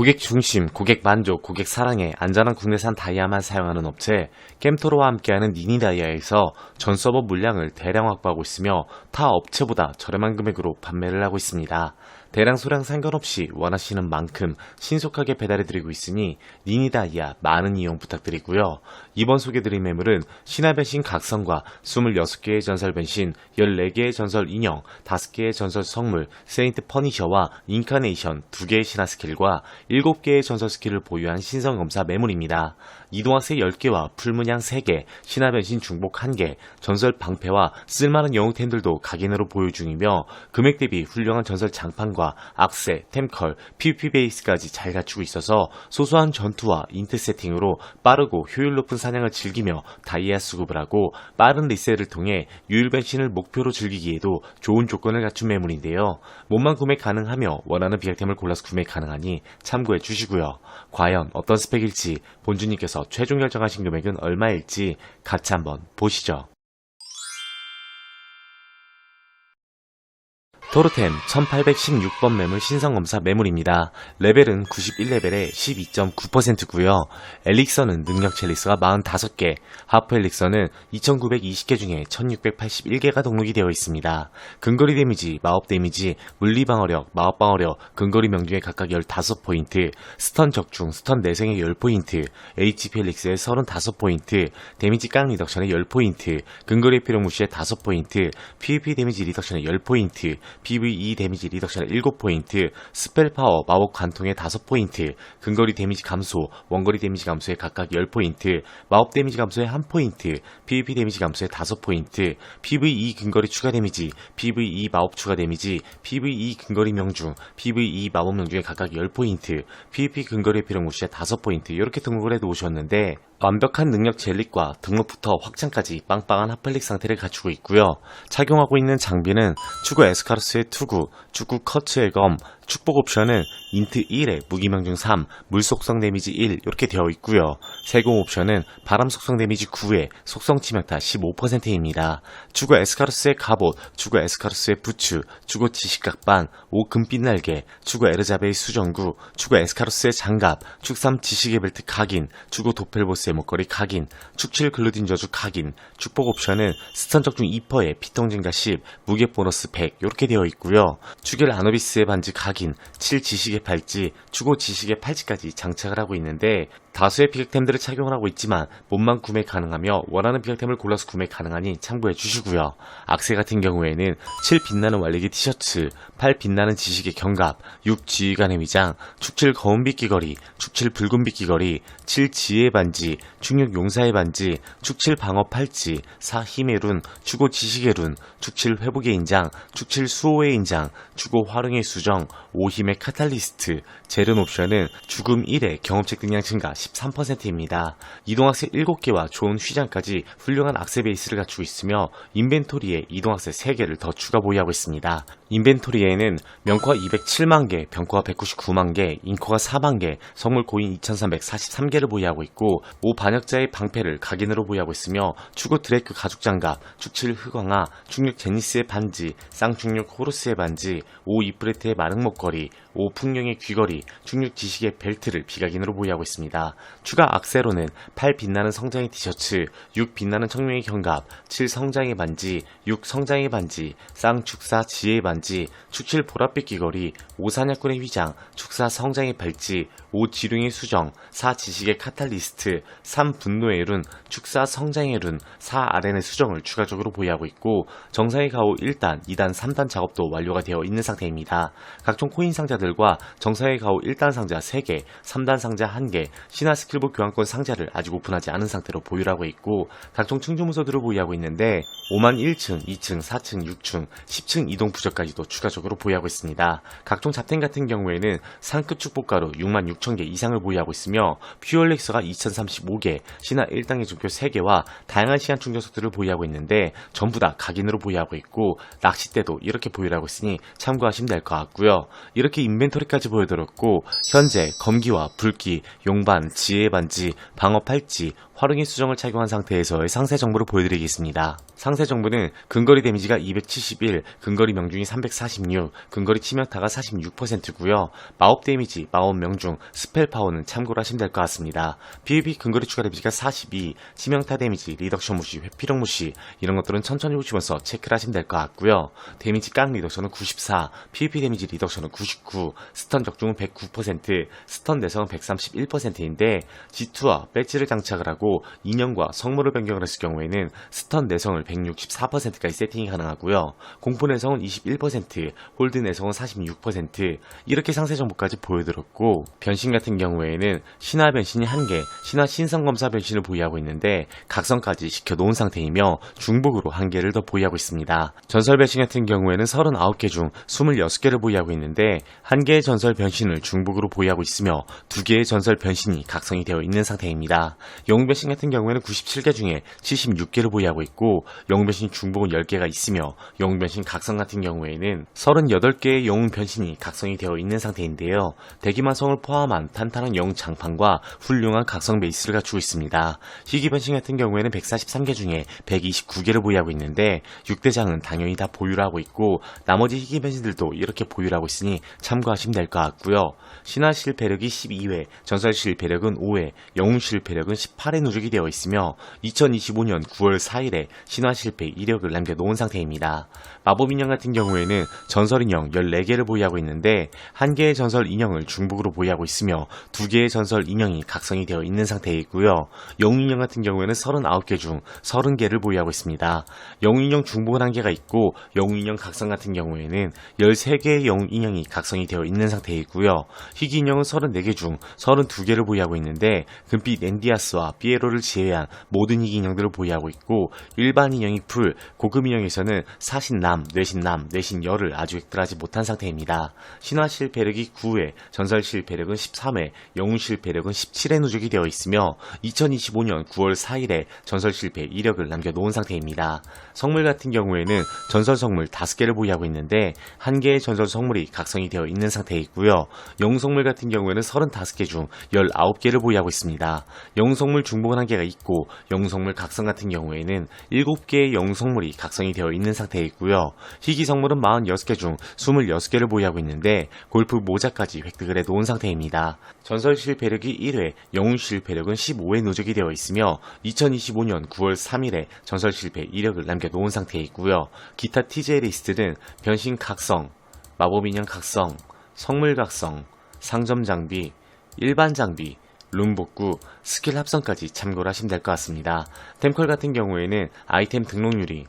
고객 중심, 고객 만족, 고객 사랑에 안전한 국내산 다이아만 사용하는 업체 겜토로와 함께하는 니니다이아에서 전 서버 물량을 대량 확보하고 있으며 타 업체보다 저렴한 금액으로 판매를 하고 있습니다. 대량 소량 상관없이 원하시는 만큼 신속하게 배달해드리고 있으니 니니다이아 많은 이용 부탁드리고요. 이번 소개드린 매물은 신화 변신 각성과 26개의 전설 변신, 14개의 전설 인형, 5개의 전설 성물, 세인트 퍼니셔와 인카네이션 2개의 신화 스킬과 7개의 전설 스킬을 보유한 신성검사 매물입니다. 이동학세 10개와 풀문양 3개, 신화 변신 중복 1개, 전설 방패와 쓸만한 영웅템들도 각인으로 보유 중이며 금액 대비 훌륭한 전설 장판과 악세, 템컬, PVP 베이스까지 잘 갖추고 있어서 소소한 전투와 인트 세팅으로 빠르고 효율 높은 사냥을 즐기며 다이아 수급을 하고 빠른 리셋을 통해 유일 변신을 목표로 즐기기에도 좋은 조건을 갖춘 매물인데요. 몸만 구매 가능하며 원하는 비약템을 골라서 구매 가능하니 참고해 주시고요. 과연 어떤 스펙일지 본주님께서 최종 결정하신 금액은 얼마일지 같이 한번 보시죠. 토르템 1816번 매물 신성검사 매물입니다. 레벨은 91레벨에 12.9%고요. 엘릭서는 능력 첼리스가 45개, 하프 엘릭서는 2920개 중에 1681개가 등록이 되어 있습니다. 근거리 데미지, 마법 데미지, 물리 방어력, 마법 방어력, 근거리 명중에 각각 15포인트, 스턴 적중, 스턴 내생에 10포인트, HP 엘릭스에 35포인트, 데미지 깡 리덕션에 10포인트, 근거리 피력 무시에 5포인트, PVP 데미지 리덕션에 10포인트, PVE 데미지 리덕션에 7포인트, 스펠 파워, 마법 관통에 5포인트, 근거리 데미지 감소, 원거리 데미지 감소에 각각 10포인트, 마법 데미지 감소에 1포인트, PVP 데미지 감소에 5포인트, PVE 근거리 추가 데미지, PVE 마법 추가 데미지, PVE 근거리 명중, PVE 마법 명중에 각각 10포인트, PVP 근거리 비력 무시에 5포인트 이렇게 등록을 해도 오셨는데 완벽한 능력 젤릭과 등록부터 확장까지 빵빵한 핫플릭 상태를 갖추고 있고요. 착용하고 있는 장비는 추구 에스카르스의 투구, 축구 커츠의 검, 축복 옵션은 인트 1에 무기명중 3, 물 속성 데미지 1 이렇게 되어 있고요. 세공 옵션은 바람 속성 데미지 9에 속성 치명타 15%입니다. 주거 에스카르스의 갑옷, 주거 에스카르스의 부츠, 주거 지식각반, 5 금빛 날개, 주거 에르자베의 수정구, 주거 에스카르스의 장갑, 축삼 지식의 벨트 각인, 주거 도펠보스의 목걸이 각인, 축칠 글루딘 저주 각인, 축복 옵션은 스턴 적중 2%에 피통 증가 10, 무게 보너스 100 이렇게 되어 있고요. 주겔 아노비스의 반지 각인, 7 지식의 팔찌, 추고 지식의 팔찌까지 장착을 하고 있는데 다수의 비격템들을 착용을 하고 있지만 몸만 구매 가능하며 원하는 비격템을 골라서 구매 가능하니 참고해 주시고요. 악세 같은 경우에는 7 빛나는 완리기 티셔츠, 8 빛나는 지식의 견갑, 6 지휘관의 위장, 축7 거운빛 귀걸이, 축7 붉은빛 귀걸이, 7 지혜의 반지, 축6 용사의 반지, 축7 방어 팔찌, 4 힘의 룬, 축5 지식의 룬, 축7 회복의 인장, 축7 수호의 인장, 축5 화릉의 수정, 5 힘의 카탈리스트, 제른 옵션은 죽음 1의 경험치 능량 증가 13%입니다. 이동학세 7개와 좋은 휘장까지 훌륭한 악세 베이스를 갖추고 있으며 인벤토리에 이동학세 3개를 더 추가 보유하고 있습니다. 인벤토리에는 명코가 207만 개, 병코가 199만 개, 인코가 4만 개, 성물 고인 2343개를 보유하고 있고 5 반역자의 방패를 각인으로 보유하고 있으며 추구 드레이크 가죽 장갑, 축7 흑광화, 축6 제니스의 반지, 쌍축6 호르스의 반지, 5 이프레트의 마릉 목걸이, 5 풍령의 귀걸이, 축6 지식의 벨트를 비각인으로 보유하고 있습니다. 추가 악세로는 8 빛나는 성장의 티셔츠, 6 빛나는 청룡의 견갑, 7 성장의 반지, 6 성장의 반지, 쌍축사 지혜의 반지, 축7 보랏빛 귀걸이, 5 사냥꾼의 휘장, 축사 성장의 발찌, 5 지룡의 수정, 4 지식의 카탈리스트, 3 분노의 룬, 축사 성장의 룬, 4 아렌의 수정을 추가적으로 보유하고 있고 정상의 가오 1단, 2단, 3단 작업도 완료가 되어 있는 상태입니다. 각종 코인 상자들과 정상의 가오 1단 상자 3개, 3단 상자 1개, 신화 스킬북 교환권 상자를 아직 오픈하지 않은 상태로 보유하고 있고 각종 충주문서들을 보유하고 있는데 5만 1층, 2층, 4층, 6층, 10층 이동 부적까지 도 추가적으로 보유하고 있습니다. 각종 잡템 같은 경우에는 상급 축복가루 6만 6천 개 이상을 보유하고 있으며 퓨얼렉스가 2035개, 신화 1단계 증표 3개와 다양한 시간 충전석들을 보유하고 있는데 전부 다 각인으로 보유하고 있고 낚싯대도 이렇게 보유하고 있으니 참고하시면 될 것 같고요. 이렇게 인벤토리까지 보여드렸고 현재 검기와 불기, 용반, 지혜 반지, 방어 팔찌, 활용의 수정을 착용한 상태에서의 상세 정보를 보여드리겠습니다. 상세 정보는 근거리 데미지가 271, 근거리 명중이 346, 근거리 치명타가 46%고요. 마법 데미지, 마법 명중, 스펠 파워는 참고로 하시면 될 것 같습니다. PVP 근거리 추가 데미지가 42, 치명타 데미지, 리덕션 무시, 회피력 무시 이런 것들은 천천히 보시면서 체크를 하시면 될 것 같고요. 데미지 깡 리덕션은 94, PVP 데미지 리덕션은 99, 스턴 적중은 109%, 스턴 내성은 131%인데 G2와 배지를 장착을 하고 인형과 성물을 변경을 했을 경우에는 스턴 내성을 164%까지 세팅이 가능하고요. 공포 내성은 21%, 홀드 내성은 46% 이렇게 상세 정보까지 보여드렸고 변신 같은 경우에는 신화 변신이 1개, 신화 신성 검사 변신을 보유하고 있는데 각성까지 시켜 놓은 상태이며 중복으로 1개를 더 보유하고 있습니다. 전설 변신 같은 경우에는 39개 중 26개를 보유하고 있는데 1개의 전설 변신을 중복으로 보유하고 있으며 2개의 전설 변신이 각성이 되어 있는 상태입니다. 영웅 변신 같은 경우에는 97개 중에 76개를 보유하고 있고 영웅 변신 중복은 10개가 있으며 영웅 변신 각성 같은 경우에는 38개의 영웅 변신이 각성이 되어 있는 상태인데요. 대기만성을 포함한 탄탄한 영웅 장판과 훌륭한 각성 베이스를 갖추고 있습니다. 희귀 변신 같은 경우에는 143개 중에 129개를 보유하고 있는데 6대장은 당연히 다 보유를 하고 있고 나머지 희귀 변신들도 이렇게 보유를 하고 있으니 참고하시면 될 것 같고요. 신화 실패력이 12회, 전설 실패력은 5회, 영웅 실패력은 18회 누적이 되어 있으며 2025년 9월 4일에 신화 실패 이력을 남겨놓은 상태입니다. 마법 인형 같은 경우에는 전설 인형 14개를 보유하고 있는데 한 개의 전설 인형을 중복으로 보유하고 있으며 두 개의 전설 인형이 각성이 되어 있는 상태이고요. 영웅 인형 같은 경우에는 39개 중 30개를 보유하고 있습니다. 영웅 인형 중복은 한 개가 있고 영웅 인형 각성 같은 경우에는 13개의 영웅 인형이 각성이 되어 있는 상태이고요. 희귀 인형은 34개 중 32개를 보유하고 있는데 금빛 랜디아스와 피에로를 제외한 모든 희귀 인형들을 보유하고 있고 일반 인형이 풀, 고급 인형에서는 사신남, 뇌신남, 뇌신열을 아직 획득하지 못한 상태입니다. 신화 실패력이 9회, 전설 실패력은 13회, 영웅 실패력은 17회 누적이 되어 있으며 2025년 9월 4일에 전설 실패 이력을 남겨놓은 상태입니다. 성물 같은 경우에는 전설 성물 5개를 보유하고 있는데 한 개의 전설 성물이 각성이 되어 있는 상태이고요. 영웅 성물 같은 경우에는 35개 중 19개를 보유하고 있습니다. 영웅 성물 중 복은 한 개가 있고 영웅 성물 각성 같은 경우에는 7개의 영웅 성물이 각성이 되어 있는 상태이고요. 희귀 성물은 46개 중 26개를 보유하고 있는데 골프 모자까지 획득을 해 놓은 상태입니다. 전설 실패력이 1회, 영웅 실패력은 15회 누적이 되어 있으며 2025년 9월 3일에 전설 실패 이력을 남겨놓은 상태이고요. 기타 TJ 리스트는 변신 각성, 마법 인형 각성, 성물 각성, 상점 장비, 일반 장비, 룸 복구, 스킬 합성까지 참고를 하시면 될 것 같습니다. 템컬 같은 경우에는 아이템 등록률이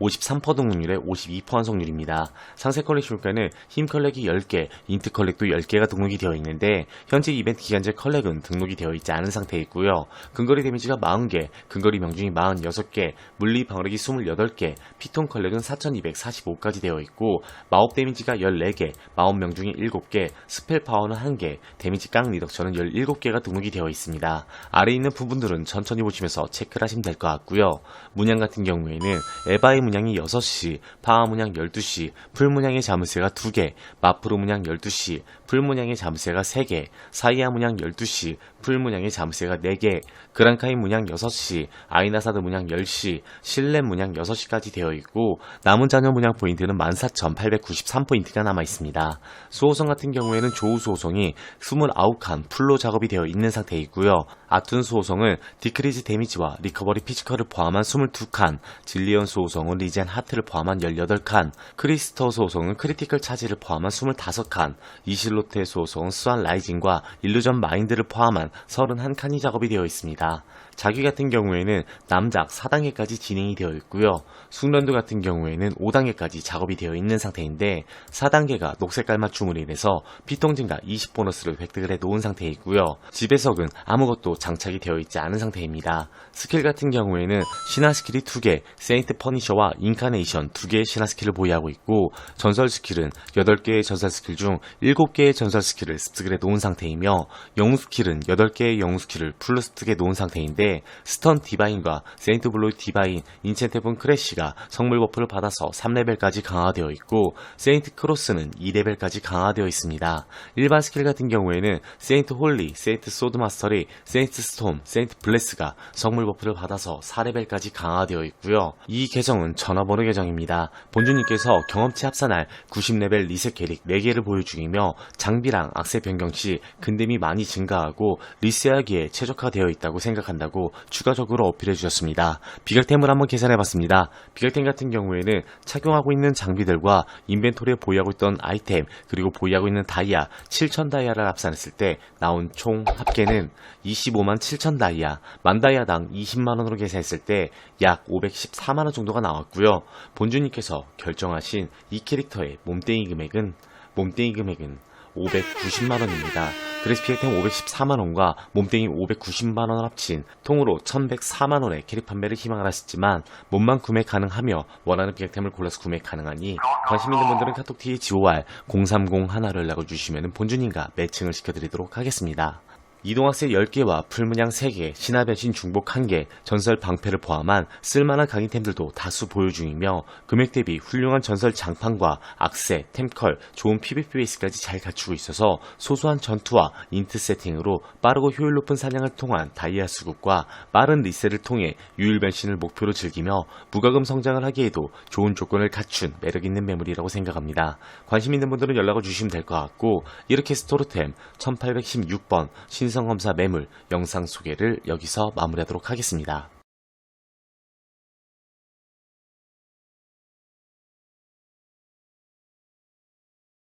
53% 등록률에 52% 완성률입니다. 상세 컬렉 효과는 힘 컬렉이 10개, 인트 컬렉도 10개가 등록이 되어 있는데 현재 이벤트 기간제 컬렉은 등록이 되어 있지 않은 상태에 있고요. 근거리 데미지가 40개, 근거리 명중이 46개, 물리 방어력이 28개, 피통 컬렉은 4245까지 되어 있고 마법 데미지가 14개, 마법 명중이 7개, 스펠 파워는 1개, 데미지 깡 리덕션은 17개가 등록이 되어 있습니다. 아래 있는 부분들은 천천히 보시면서 체크를 하시면 될 것 같고요. 문양 같은 경우에는 에바의 문양이 6시, 파워 문양 12시, 풀 문양의 자물쇠가 2개, 마프로 문양 12시, 풀 문양의 자물쇠가 3개, 사이아 문양 12시, 풀 문양의 자물쇠가 4개, 그랑카이 문양 6시, 아이나사드 문양 10시, 실렘 문양 6시까지 되어 있고 남은 자녀 문양 포인트는 14,893포인트가 남아 있습니다. 수호성 같은 경우에는 조우 수호성이 29칸 풀로 작업이 되어 있는 상태이고요. 아툰 수호성은 디크리즈 데미지와 리커버리 피지컬을 포함한 22칸, 질리언 수호성은 리젠 하트를 포함한 18칸, 크리스터 수호성은 크리티컬 차지를 포함한 25칸, 이실로테 수호성은 수완 라이징과 일루전 마인드를 포함한 31칸이 작업이 되어 있습니다. 자기 같은 경우에는 남작 4단계까지 진행이 되어 있고요. 숙련도 같은 경우에는 5단계까지 작업이 되어 있는 상태인데 4단계가 녹색 깔 맞 춤으로 인해서 피통 증가 20 보너스를 획득을 해 놓은 상태이고요. 집에석은 아무것도 장착이 되어 있지 않은 상태입니다. 스킬 같은 경우에는 신화 스킬이 2개, 세인트 퍼니셔와 인카네이션 2개의 신화 스킬을 보유하고 있고 전설 스킬은 8개의 전설 스킬 중 7개의 전설 스킬을 습득을 해 놓은 상태이며 영웅 스킬은 8개의 영웅 스킬을 풀로 습득해 놓은 상태인데 때 스턴 디바인과 세인트 블로이 디바인, 인첸테븐 크래쉬가 성물 버프를 받아서 3레벨까지 강화되어 있고 세인트 크로스는 2레벨까지 강화되어 있습니다. 일반 스킬 같은 경우에는 세인트 홀리, 세인트 소드 마스터리, 세인트 스톰, 세인트 블레스가 성물 버프를 받아서 4레벨까지 강화되어 있고요. 이 계정은 전화번호 계정입니다. 본주님께서 경험치 합산할 90레벨 리셋 캐릭 4개를 보유 중이며 장비랑 악세 변경 시 근댐이 많이 증가하고 리셋하기에 최적화되어 있다고 생각한다고 추가적으로 어필해 주셨습니다. 비각템을 한번 계산해 봤습니다. 비각템 같은 경우에는 착용하고 있는 장비들과 인벤토리에 보유하고 있던 아이템 그리고 보유하고 있는 다이아 7,000 다이아를 합산했을 때 나온 총 합계는 25만 7천 다이아, 만 다이아당 20만 원으로 계산했을 때 약 514만 원 정도가 나왔고요. 본주님께서 결정하신 이 캐릭터의 몸땡이 금액은 몸땡이 금액은 590만 원입니다. 드레스 피해템 514만 원과 몸땡이 590만 원을 합친 통으로 1104만 원의 캐릭 판매를 희망을 하셨지만 몸만 구매 가능하며 원하는 피해템을 골라서 구매 가능하니 관심 있는 분들은 카톡 T GOR 030 하나를 nak어주시면 본주님과 매칭을 시켜드리도록 하겠습니다. 이동학생 10개와 풀문양 3개, 신화변신 중복 1개, 전설 방패를 포함한 쓸만한 강의템들도 다수 보유 중이며 금액 대비 훌륭한 전설 장판과 악세, 템컬, 좋은 PVP 베이스까지 잘 갖추고 있어서 소소한 전투와 인트 세팅으로 빠르고 효율 높은 사냥을 통한 다이아 수급과 빠른 리셋을 통해 유일 변신을 목표로 즐기며 무과금 성장을 하기에도 좋은 조건을 갖춘 매력 있는 매물이라고 생각합니다. 관심 있는 분들은 연락을 주시면 될 것 같고 이렇게 스토르템 1816번 신 성검사 매물 영상 소개를 여기서 마무리하도록 하겠습니다.